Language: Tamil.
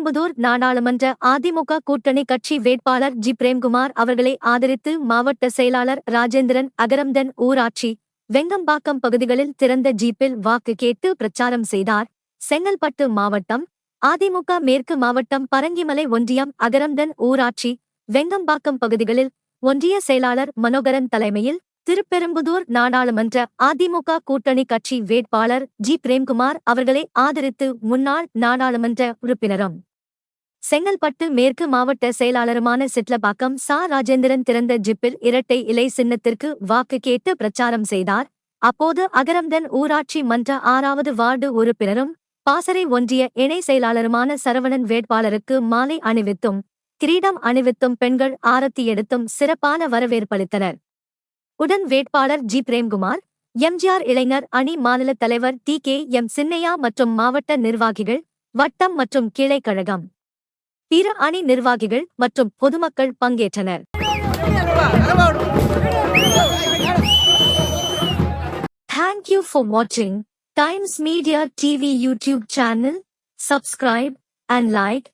பெரும்புதூர் நாடாளுமன்ற அதிமுக கூட்டணி கட்சி வேட்பாளர் ஜி. பிரேம்குமார் அவர்களை ஆதரித்து மாவட்ட செயலாளர் ராஜேந்திரன் அகரம்தன் ஊராட்சி வெங்கம்பாக்கம் பகுதிகளில் திறந்த ஜீப்பில் வாக்கு கேட்டு பிரச்சாரம் செய்தார். செங்கல்பட்டு மாவட்டம் அதிமுக மேற்கு மாவட்டம் பரங்கிமலை ஒன்றியம் அகரம்தன் ஊராட்சி வெங்கம்பாக்கம் பகுதிகளில் ஒன்றிய செயலாளர் மனோகரன் தலைமையில் திருப்பெரும்புதூர் நாடாளுமன்ற அதிமுக கூட்டணி கட்சி வேட்பாளர் ஜி. பிரேம்குமார் அவர்களை ஆதரித்து முன்னாள் நாடாளுமன்ற உறுப்பினரும் செங்கல்பட்டு மேற்கு மாவட்ட செயலாளருமான சிட்லபாக்கம் சா. ராஜேந்திரன் திறந்த ஜிப்பில் இரட்டை இலை சின்னத்திற்கு வாக்கு கேட்டு பிரச்சாரம் செய்தார். அப்போது அகரம்தன் ஊராட்சி மன்ற ஆறாவது வார்டு உறுப்பினரும் பாசறை ஒன்றிய இணை செயலாளருமான சரவணன் வேட்பாளருக்கு மாலை அணிவித்தும் கிரீடம் அணிவித்தும் பெண்கள் ஆரத்தி எடுத்தும் சிறப்பான வரவேற்பளித்தனர். உடன் வேட்பாளர் ஜி. பிரேம்குமார் எம்ஜிஆர் இளைஞர் அணி மாநில தலைவர் டி. கே. எம். சின்னையா மற்றும் மாவட்ட நிர்வாகிகள் வட்டம் மற்றும் கிளை கழகம். பிற அணி நிர்வாகிகள் மற்றும் பொதுமக்கள் பங்கேற்றனர் Thank you for watching Times Media TV YouTube channel. Subscribe and like